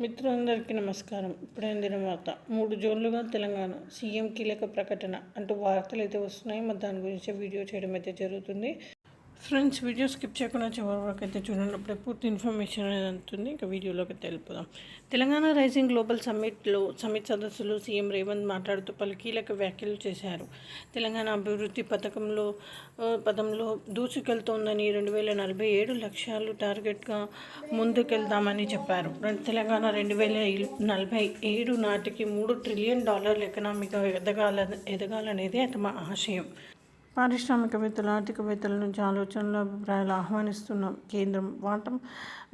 మిత్రులందరికీ నమస్కారం. ఇప్పుడైన వార్త. మూడు జోన్లుగా తెలంగాణ సీఎం కీలక ప్రకటన అంటూ వార్తలు అయితే వస్తున్నాయి. మరి దాని గురించి వీడియో చేయడం అయితే జరుగుతుంది. ఫ్రెండ్స్ వీడియో స్కిప్ చేయకుండా చివరి వరకు అయితే చూడండి. అప్పుడే పూర్తి ఇన్ఫర్మేషన్ అనేది అందుతుంది. ఇంకా వీడియోలోకి తెలుపుదాం తెలంగాణ రైజింగ్ గ్లోబల్ సమ్మిట్లో సమ్మిట్ సదస్సులో సీఎం రేవంత్ మాట్లాడుతూ పలు కీలక వ్యాఖ్యలు చేశారు. తెలంగాణ అభివృద్ధి పథకంలో పదంలో దూసుకెళ్తోందని రెండు వేల నలభై ఏడు లక్ష్యాలు టార్గెట్గా ముందుకెళ్దామని చెప్పారు. తెలంగాణ రెండు వేల నలభై ఏడు నాటికి మూడు ట్రిలియన్ డాలర్ల ఎకనామీగా ఎదగాల ఎదగాలనేదే తమ ఆశయం. పారిశ్రామికవేత్తలు ఆర్థికవేత్తల నుంచి ఆలోచనలు అభిప్రాయాలు ఆహ్వానిస్తున్నాం కేంద్రం వాటం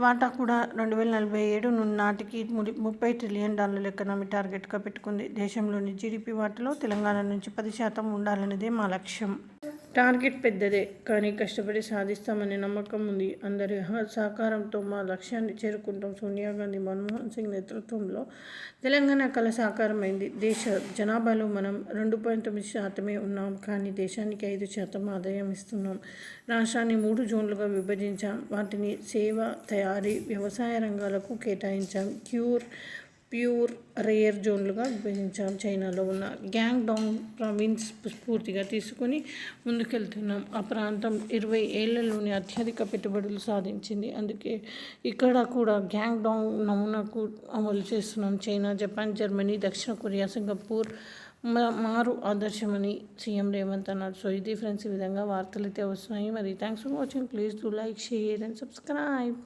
వాటా కూడా రెండు వేల నలభై ఏడు నాటికి ముప్పై ట్రిలియన్ డాలర్ల ఎకనామీ టార్గెట్గా పెట్టుకుంది. దేశంలోని జీడిపి వాటిలో తెలంగాణ నుంచి పది శాతం ఉండాలనేదే మా లక్ష్యం. టార్గెట్ పెద్దదే కానీ కష్టపడి సాధిస్తామనే నమ్మకం ఉంది. అందరి హ- సహకారంతో మా లక్ష్యాన్ని చేరుకుంటాం. సోనియా గాంధీ మన్మోహన్ సింగ్ నేతృత్వంలో తెలంగాణ కళ సాకారమైంది. దేశ జనాభాలో మనం రెండు పాయింట్ తొమ్మిది శాతమే ఉన్నాం కానీ దేశానికి ఐదు శాతం ఆదాయం ఇస్తున్నాం. రాష్ట్రాన్ని మూడు జోన్లుగా విభజించాం. వాటిని సేవ తయారీ వ్యవసాయ రంగాలకు కేటాయించాం. క్యూర్ ప్యూర్ రేర్ జోన్లుగా విభజించాం చైనాలో ఉన్న గ్యాంగ్ డాంగ్ ప్రావిన్స్ స్ఫూర్తిగా తీసుకొని ముందుకెళ్తున్నాం. ఆ ప్రాంతం ఇరవై ఏళ్ళలోనే అత్యధిక పెట్టుబడులు సాధించింది. అందుకే ఇక్కడ కూడా గ్యాంగ్ డాంగ్ నమూనాకు అమలు చేస్తున్నాం. చైనా జపాన్ జర్మనీ దక్షిణ కొరియా సింగపూర్ మారు ఆదర్శమని సీఎం రేవంత్ అన్నారు. సో ఇది ఫ్రెండ్స్ ఈ విధంగా వార్తలు అయితే వస్తున్నాయి. మరి thanks for watching. Please do like share and subscribe.